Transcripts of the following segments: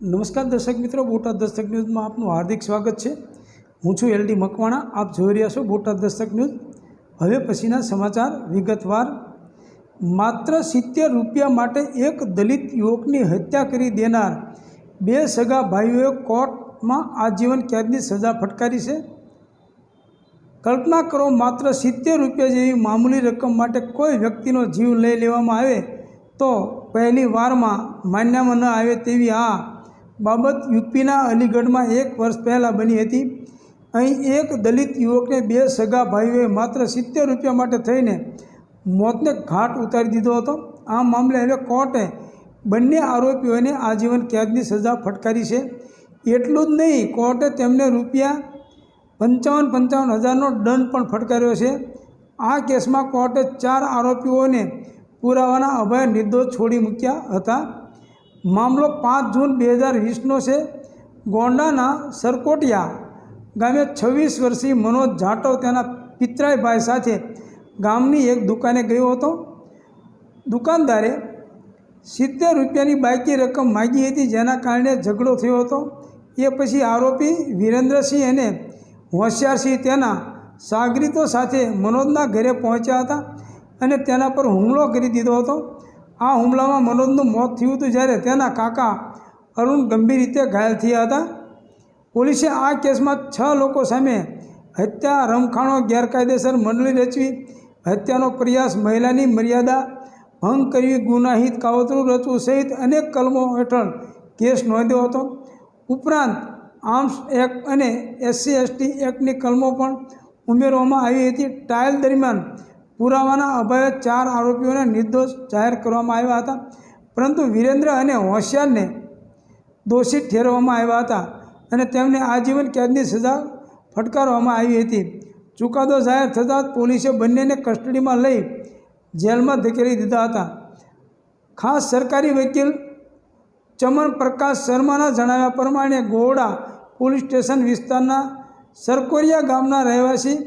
નમસ્કાર દર્શક મિત્રો, બોટાદ દસ્તક ન્યૂઝમાં આપનું હાર્દિક સ્વાગત છે. હું છું એલડી મકવાણા, આપ જોઈ રહ્યા છો બોટાદ દસ્તક ન્યૂઝ. હવે પછીના સમાચાર વિગતવાર. માત્ર સિત્તેર રૂપિયા માટે એક દલિત યુવકની હત્યા કરી દેનાર બે સગા ભાઈઓએ કોર્ટમાં આજીવન કેદની સજા ફટકારી છે. કલ્પના કરો, માત્ર સિત્તેર રૂપિયા જેવી મામૂલી રકમ માટે કોઈ વ્યક્તિનો જીવ લઈ લેવામાં આવે તો પહેલી વારમાં માન્યમાં ન આવે તેવી આ બાબત યુપીના અલીગઢમાં એક વર્ષ પહેલાં બની હતી. અહીં એક દલિત યુવકને બે સગા ભાઈઓએ માત્ર સિત્તેર રૂપિયા માટે થઈને મોતને ઘાટ ઉતારી દીધો હતો. આ મામલે હવે કોર્ટે બંને આરોપીઓને આજીવન કેદની સજા ફટકારી છે. એટલું જ નહીં, કોર્ટે તેમને રૂપિયા પંચાવન પંચાવન હજારનો દંડ પણ ફટકાર્યો છે. આ કેસમાં કોર્ટે ચાર આરોપીઓને પુરાવાના અભય નિર્દોષ છોડી મૂક્યા હતા. મામલો પાંચ જૂન બે હજાર વીસનો છે. ગોંડાના સરકોટિયા ગામે છવ્વીસ વર્ષીય મનોજ જાટવ તેના પિતરાઈ ભાઈ સાથે ગામની એક દુકાને ગયો હતો. દુકાનદારે સિત્તેર રૂપિયાની બાકી રકમ માગી હતી, જેના કારણે ઝઘડો થયો હતો. એ પછી આરોપી વિરેન્દ્રસિંહ અને હોશિયારસિંહ તેના સાગરીતો સાથે મનોજના ઘરે પહોંચ્યા હતા અને તેના પર હુમલો કરી દીધો હતો. આ હુમલામાં મનોજનું મોત થયું હતું જ્યારે તેના કાકા અરુણ ગંભીર રીતે ઘાયલ થયા હતા. પોલીસે આ કેસમાં છ લોકો સામે હત્યા, રમખાણો, ગેરકાયદેસર મંડળી રચવી, હત્યાનો પ્રયાસ, મહિલાની મર્યાદા, ભંગ કરવી ગુનાહિત કાવતરું રચવું સહિત અનેક કલમો હેઠળ કેસ નોંધ્યો હતો. ઉપરાંત આર્મ્સ એક્ટ અને એસસી એસટી એક્ટની કલમો પણ ઉમેરવામાં આવી હતી. ટ્રાયલ દરમિયાન પુરાવાના અભાવે ચાર આરોપીઓને નિર્દોષ જાહેર કરવામાં આવ્યા હતા. પરંતુ વિરેન્દ્ર અને હોશિયારને દોષિત ઠેરવવામાં આવ્યા હતા અને તેમને આજીવન કેદની સજા ફટકારવામાં આવી હતી. ચુકાદો જાહેર થતાં જ પોલીસે બંનેને કસ્ટડીમાં લઈ જેલમાં ધકેલી દીધા હતા. ખાસ સરકારી વકીલ ચમન પ્રકાશ શર્માના જણાવ્યા પ્રમાણે ગોવડા પોલીસ સ્ટેશન વિસ્તારના સરકોરિયા ગામના રહેવાસી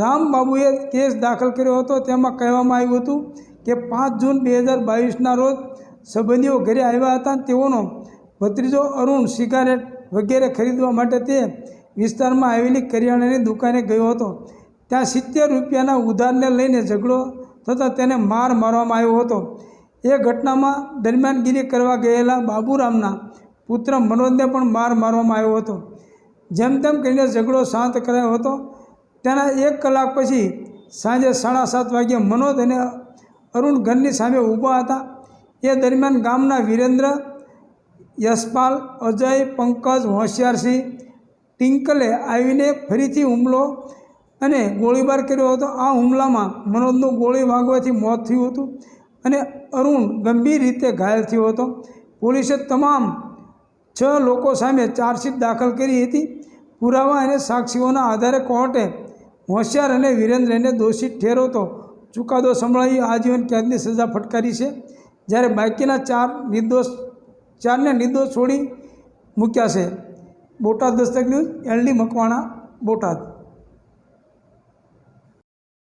રામબાબુએ કેસ દાખલ કર્યો હતો. તેમાં કહેવામાં આવ્યું હતું કે પાંચ જૂન બે હજાર બાવીસના રોજ સંબંધીઓ ઘરે આવ્યા હતા. તેઓનો ભત્રીજો અરુણ સિગારેટ વગેરે ખરીદવા માટે તે વિસ્તારમાં આવેલી કરિયાણાની દુકાને ગયો હતો. ત્યાં સિત્તેર રૂપિયાના ઉધારને લઈને ઝઘડો થતાં તેને માર મારવામાં આવ્યો હતો. એ ઘટનામાં દરમિયાનગીરી કરવા ગયેલા બાબુરામના પુત્ર મનોજને પણ માર મારવામાં આવ્યો હતો. જેમ તેમ કરીને ઝઘડો શાંત કરાયો હતો. તેના એક કલાક પછી સાંજે સાડા સાત વાગ્યે મનોજ અને અરુણ ઘરની સામે ઊભા હતા. એ દરમિયાન ગામના વિરેન્દ્ર, યશપાલ, અજય, પંકજ, હોશિયારસિંહ, ટિંકલે આવીને ફરીથી હુમલો અને ગોળીબાર કર્યો હતો. આ હુમલામાં મનોજનું ગોળી વાગવાથી મોત થયું હતું અને અરુણ ગંભીર રીતે ઘાયલ થયો હતો. પોલીસે તમામ છ લોકો સામે ચાર્જશીટ દાખલ કરી હતી. પુરાવા અને સાક્ષીઓના આધારે કોર્ટે હોશિયાર અને વિરેન્દ્રને દોષિત ઠેરવતો ચુકાદો સંભળાવી આજીવન કેદની સજા ફટકારી છે. જ્યારે બાકીના ચાર નિર્દોષ, ચારને નિર્દોષ છોડી મૂક્યા છે. Botad Dastak news, LD Makwana, Botad.